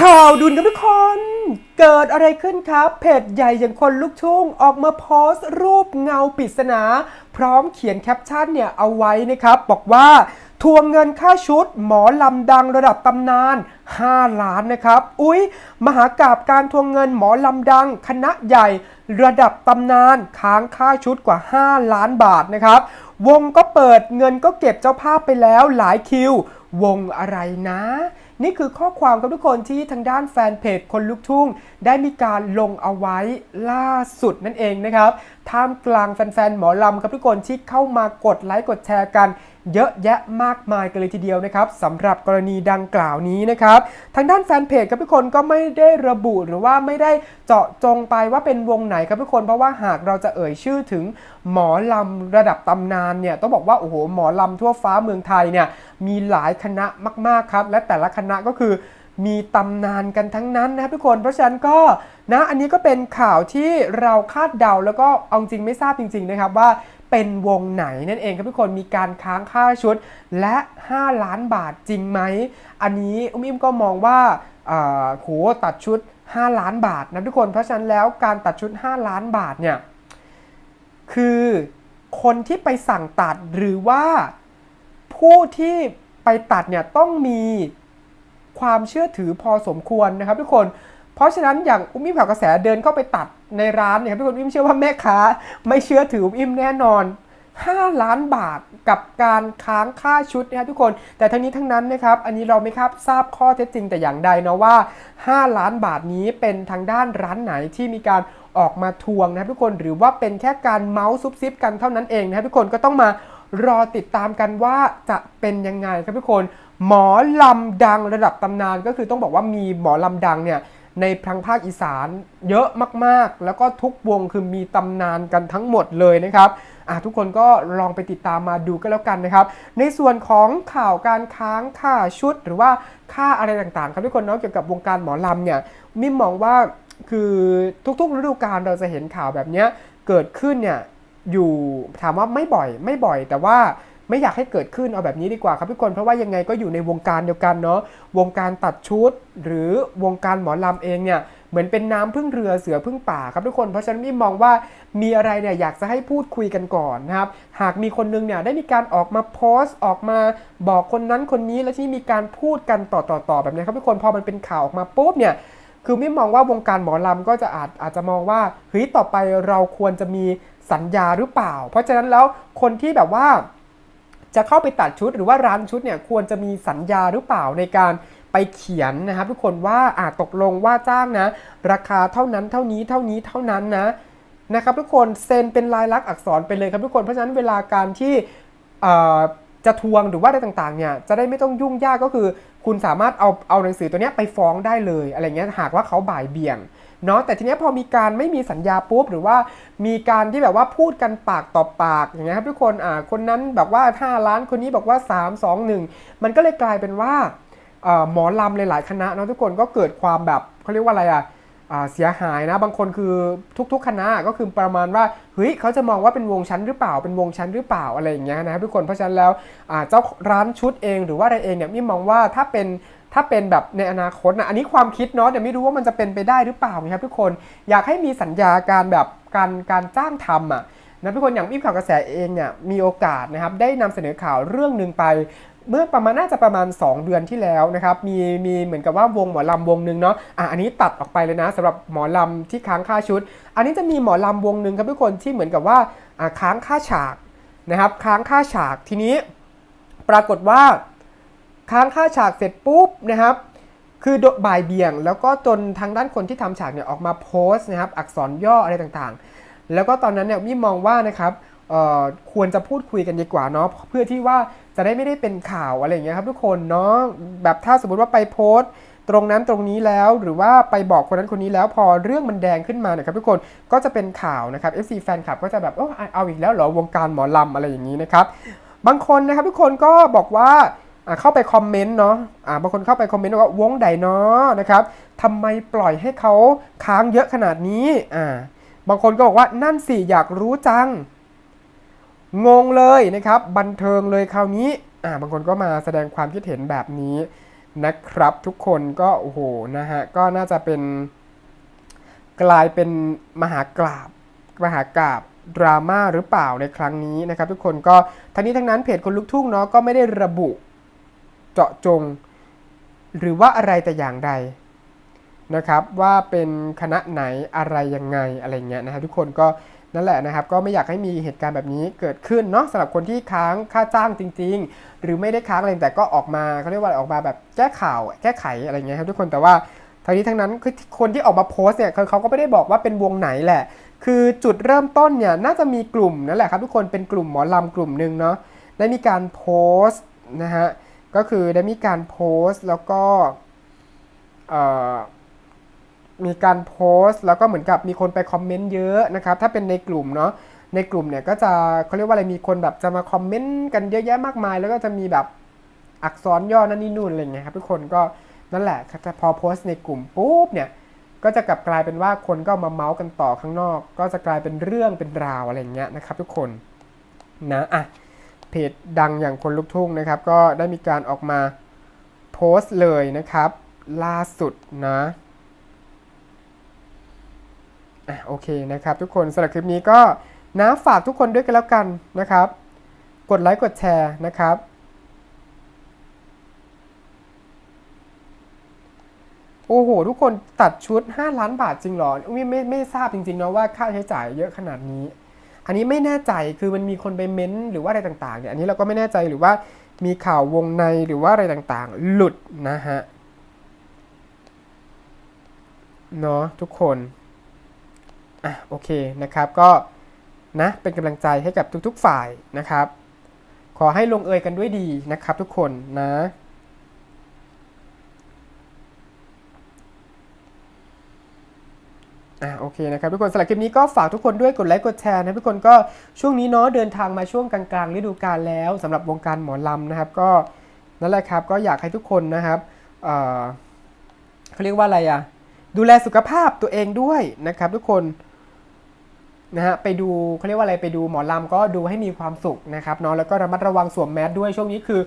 ข่าวดุนครับทุกคน เกิดอะไรขึ้นครับเพจใหญ่อย่างคนลูกทุ่งออกมาโพสต์รูปเงาปริศนา พร้อมเขียนแคปชั่นเนี่ยเอาไว้นะครับ บอกว่าทวงเงินค่าชุด หมอลำดังระดับตำนาน 5 ล้านนะครับ อุ๊ย มหากราบการทวงเงินหมอลำดัง คณะใหญ่ ระดับตำนานค้างค่าชุดกว่า 5 ล้านบาทนะครับ วงก็เปิดเงินก็เก็บเจ้าภาพไปแล้วหลายคิว วงอะไรนะ นี่คือข้อความครับทุกคนที่ทางด้านแฟนเพจคนลุกทุ่ง ได้มีการลงเอาไว้ล่าสุดนั่นเองนะครับท่ามกลางแฟนๆหมอลำครับทุกคนที่เข้ามากดไลค์กดแชร์กัน เยอะแยะมากมายกันเลยทีเดียวนะครับสำหรับกรณีดังกล่าวนี้นะครับ ทางด้านแฟนเพจครับทุกคนก็ไม่ได้ระบุหรือว่าไม่ได้เจาะจงไปว่าเป็นวงไหนครับทุกคน เพราะว่าหากเราจะเอ่ยชื่อถึงหมอลำระดับตำนานเนี่ยต้องบอกว่าโอ้โหหมอลำทั่วฟ้าเมืองไทยเนี่ยมีหลายคณะมาก ๆครับ และแต่ละคณะก็คือมีตำนานกันทั้งนั้นนะครับทุกคน เพราะฉะนั้นก็นะอันนี้ก็เป็นข่าวที่เราคาดเดาแล้วก็เอาจริงไม่ทราบจริง ๆ นะครับว่า เป็นวงไหนนั่นเองครับทุกคนมีการค้างค่าชุดและ 5 ล้านบาทจริงไหม อันนี้อุ้มอิมก็มองว่าอ่าโหตัดชุด 5 ล้านบาทนะทุกคนเพราะฉะนั้นแล้วการตัดชุด 5 ล้านบาทเนี่ยคือคนที่ไปสั่งตัดหรือว่าผู้ที่ไปตัดเนี่ยต้องมีความเชื่อถือพอสมควรนะครับทุกคน เพราะฉะนั้นอย่างอุ้มอิ่มข่าวกระแสเดินเข้าไปตัดในร้านเนี่ยครับทุกคนอุ้มเชื่อว่าแม่ค้า ไม่เชื่อถืออุ้มอิ่มแน่นอน 5 ล้านบาทกับการค้างค่าชุดนะครับทุกคน แต่ทั้งนี้ทั้งนั้นนะครับอันนี้เราไม่ครับทราบข้อเท็จจริงแต่อย่างใดเนาะว่า 5 ล้านบาทนี้เป็นทางด้านร้านไหนที่มีการออกมาทวงนะครับทุกคนหรือว่าเป็นแค่การเมาส์ซุบซิบกันเท่านั้นเองนะครับทุกคนก็ต้องมารอติดตามกันว่าจะเป็นยังไงครับทุกคน หมอลำดังระดับตำนานก็คือต้องบอกว่ามีหมอลำดังเนี่ย ในทางภาคอีสานเยอะมากๆ แล้วก็ทุกวงคือมีตำนานกันทั้งหมดเลยนะครับอะทุกคนก็ลองไปติดตามมาดูกันแล้วกันนะครับ ในส่วนของข่าวการค้างค่าชุด หรือว่าค่าอะไรต่างๆ ครับทุกคนเนาะเกี่ยวกับวงการหมอลำเนี่ยมิมมองว่าคือทุกๆฤดูกาลเราจะเห็นข่าวแบบนี้เกิดขึ้นเนี่ยอยู่ถามว่าไม่บ่อยไม่บ่อยแต่ว่า ไม่อยากให้เกิดขึ้นเอาแบบนี้ดีกว่าครับทุกคนเพราะว่ายังไงก็อยู่ในวงการเดียวกันเนาะวงการตัดชุด หรือวงการหมอลำเองเนี่ยเหมือนเป็นน้ำพึ่งเรือเสือพึ่งป่าครับทุกคนเพราะฉะนั้นมิมมองว่ามีอะไรเนี่ยอยากจะให้พูดคุยกันก่อนนะครับหากมีคนนึงเนี่ยได้มีการออกมาโพสต์ออกมาบอกคนนั้นคนนี้แล้วที่มีการพูดกันต่อๆๆแบบนี้ครับทุกคนพอมันเป็นข่าวออกมาปุ๊บเนี่ยคือไม่มองว่าวงการหมอลำก็จะอาจอาจจะมองว่าเฮ้ยต่อไปเราควรจะมีสัญญาหรือเปล่า เพราะฉะนั้นแล้วคนที่แบบว่า จะเข้าไปตัดชุดหรือว่าร้านชุดเนี่ยควรจะมีสัญญาหรือเปล่าในการไปเขียนนะครับทุกคนว่าอาตกลงว่าจ้างนะ ราคาเท่านั้นเท่านี้เท่านี้เท่านั้นนะนะครับทุกคนเซ็นเป็นลายลักษณ์อักษรไปเลยครับทุกคนเพราะฉะนั้นเวลาการที่ จะทวงหรือว่าอะไรต่างๆเนี่ยจะได้ไม่ต้องยุ่งยากก็คือ คุณสามารถเอาเอาหนังสือตัวนี้ไปฟ้องได้เลยอะไรเงี้ยหากว่าเขาบ่ายเบี่ยงเนาะแต่ทีเนี้ยพอมีการไม่มีสัญญาปุ๊บหรือว่ามีการที่แบบว่าพูดกันปากต่อปากอย่างเงี้ยครับทุกคนอ่าคนนั้นบอกว่า 5 ล้านคนนี้บอกว่า 3 2 1 มันก็เลยกลายเป็นว่าอ่อหมอลำหลายๆคณะเนาะทุกคนก็เกิดความแบบเขาเรียกว่าอะไรอะอ่า เสียหายนะ บางคนคือทุกๆคณะก็คือประมาณว่าเฮ้ยเขาจะมองว่าเป็นวงชั้นหรือเปล่า เป็นวงชั้นหรือเปล่าอะไรอย่างเงี้ยนะครับทุกคนเพราะฉะนั้นแล้วเจ้าร้านชุดเองหรือว่าอะไรเองเนี่ยมิมองว่าถ้าเป็นถ้าเป็นแบบในอนาคตนะอันนี้ความคิดเนาะแต่ไม่รู้ว่ามันจะเป็นไปได้หรือเปล่านะครับทุกคนอยากให้มีสัญญาการแบบการการจ้างทำอะนะทุกคนอย่างอิมข่าวกระแสเองเนี่ยมีโอกาสนะครับได้นำเสนอข่าวเรื่องหนึ่งไป เมื่อประมาณน่าจะประมาณ 2 เดือนที่แล้วนะครับมีมีเหมือนกับว่าวงหมอลำวงหนึ่งเนาะอะอันนี้ตัดออกไปเลยนะสำหรับหมอลำที่ค้างค่าชุด อันนี้จะมีหมอลำวงหนึ่งครับทุกคนที่เหมือนกับว่าอะค้างค่าฉากนะครับค้างค่าฉากทีนี้ ปรากฏว่าค้างค่าฉากเสร็จปุ๊บนะครับคือบ่ายเบี่ยง แล้วก็จนทางด้านคนที่ทำฉากเนี่ยออกมาโพสต์นะครับอักษรย่ออะไรต่างๆ แล้วก็ตอนนั้นเนี่ยมิมองว่านะครับ ควรจะพูดคุยกันดีกว่าเนาะเพื่อที่ว่าจะได้ไม่ได้เป็นข่าวอะไรอย่างเงี้ยครับทุกคนเนาะแบบถ้าสมมติว่าไปโพสต์ตรงนั้นตรงนี้แล้วหรือว่าไปบอกคนนั้นคนนี้แล้วพอเรื่องมันแดงขึ้นมาเนี่ยครับทุกคนก็จะเป็นข่าวนะครับ FC แฟนคลับก็จะแบบเออเอาอีกแล้วเหรอวงการหมอลำอะไรอย่างนี้นะครับ บางคนนะครับทุกคนก็บอกว่าเข้าไปคอมเมนต์เนาะบางคนเข้าไปคอมเมนต์ว่าวงใดเนาะนะครับทำไมปล่อยให้เขาค้างเยอะขนาดนี้อ่าบางคนก็บอกว่านั่นสิอยากรู้จัง งงเลยนะครับ บันเทิงเลยคราวนี้อ่าบางคนก็มาแสดงความคิดเห็นแบบนี้นะครับ ทุกคนก็โอ้โหนะฮะก็น่าจะเป็นกลายเป็นมหากราบมหากราบดราม่าหรือเปล่าในครั้งนี้นะครับ ทุกคนก็ทั้งนี้ทั้งนั้นเพจคนลุกทุ่งเนาะก็ไม่ได้ระบุเจาะจง หรือว่าอะไรแต่อย่างใดนะครับว่าเป็นคณะไหนอะไรยังไงอะไรเงี้ยนะครับทุกคนก็ นั่นแหละนะครับ ก็ไม่อยากให้มีเหตุการณ์แบบนี้เกิดขึ้นเนาะสำหรับคนที่ค้างค่าจ้างจริง ๆ หรือไม่ได้ค้างอะไรแต่ก็ออกมาเขาเรียกว่าออกมาแบบแก้ข่าวแก้ไขอะไรเงี้ยครับทุกคนแต่ว่าทั้งนี้ทั้งนั้นคือคนที่ออกมาโพสต์เนี่ยเขาก็ไม่ได้บอกว่าเป็นวงไหนแหละ คือจุดเริ่มต้นเนี่ยน่าจะมีกลุ่มนั่นแหละครับทุกคนเป็นกลุ่มหมอลำกลุ่มหนึ่งเนาะได้มีการโพสต์นะฮะก็คือได้มีการโพสต์แล้วก็เอ่อ มีการโพสต์ แล้วก็เหมือนกับมีคนไปคอมเมนต์เยอะนะครับถ้าเป็นในกลุ่มเนาะในกลุ่มเนี่ยก็จะเขาเรียกว่าอะไรมีคนแบบจะมาคอมเมนต์กันเยอะแยะมากมาย แล้วก็จะมีแบบอักษรย่อนั่นนี่นู่นอะไรเงี้ยครับทุกคนก็นั่นแหละพอโพสต์ในกลุ่มปุ๊บเนี่ยก็จะกลับกลายเป็นว่าคนก็มาเมาส์กันต่อข้างนอก ก็จะกลายเป็นเรื่องเป็นราวอะไรเงี้ยนะครับ ทุกคนนะอะเพจดังอย่างคนลุกทุ่งนะครับ ก็ได้มีการออกมาโพสต์เลยนะครับ ล่าสุดนะ อะโอเคนะครับ ทุกคนสำหรับคลิปนี้ก็นะฝากทุกคนด้วยกันแล้วกันนะครับ กดไลค์กดแชร์นะครับ โอ้โห ทุกคนตัดชุด 5 ล้านบาทจริงหรอไม่ไม่ไม่ทราบจริงๆนะว่าค่าใช้จ่ายเยอะขนาดนี้ อันนี้ไม่แน่ใจคือมันมีคนไปเม้นต์หรือว่าอะไรต่างๆเนี่ยอันนี้เราก็ไม่แน่ใจหรือว่ามีข่าววงในหรือว่าอะไรต่างๆ หลุดนะฮะเนาะทุกคน อะโอเคนะครับก็นะเป็นกำลังใจให้กับทุกๆฝ่ายนะครับ ขอให้ลงเอยกันด้วยดีนะครับทุกคนนะอะโอเคนะครับทุกคนสำหรับคลิปนี้ก็ฝากทุกคนด้วยกดไลค์กดแชร์นะทุกคนก็ช่วงนี้เนาะเดินทางมาช่วงกลางๆฤดูกาลแล้วสำหรับวงการหมอลำนะครับก็นั่นแหละครับก็อยากให้ทุกคนนะครับเอ่อเขาเรียกว่าอะไรอะดูแลสุขภาพตัวเองด้วยนะครับทุกคน นะฮะไปดูเขาเรียกว่าอะไรไปดูหมอลำก็ดูให้มีความสุขนะครับเนาะแล้วก็ระมัดระวังสวมแมสด้วยช่วงนี้คือ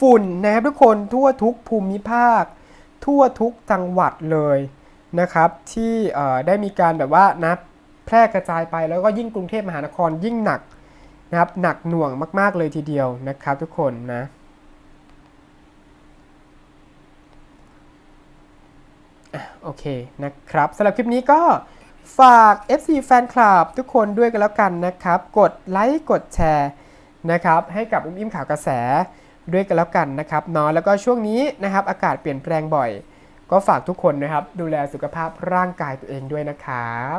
ฝุ่นนะครับทุกคนทั่วทุกภูมิภาค ทั่วทุกจังหวัดเลยนะครับ ที่ได้มีการแบบว่านะแพร่กระจายไปแล้วก็ยิ่งกรุงเทพมหานครยิ่งหนักนะครับหนักหน่วงมาก ๆ เลยทีเดียวนะครับทุกคนนะโอเคนะครับสำหรับคลิปนี้ก็ ฝาก FC แฟนคลับทุกคนด้วยกันแล้วกันนะครับ กดไลค์กดแชร์นะครับให้กับอุ้มอิ่มข่าวกระแสด้วยกันแล้วกันนะครับเนาะแล้วก็ช่วงนี้นะครับอากาศเปลี่ยนแปลงบ่อย ก็ฝากทุกคนนะครับ ดูแลสุขภาพร่างกายตัวเองด้วยนะครับ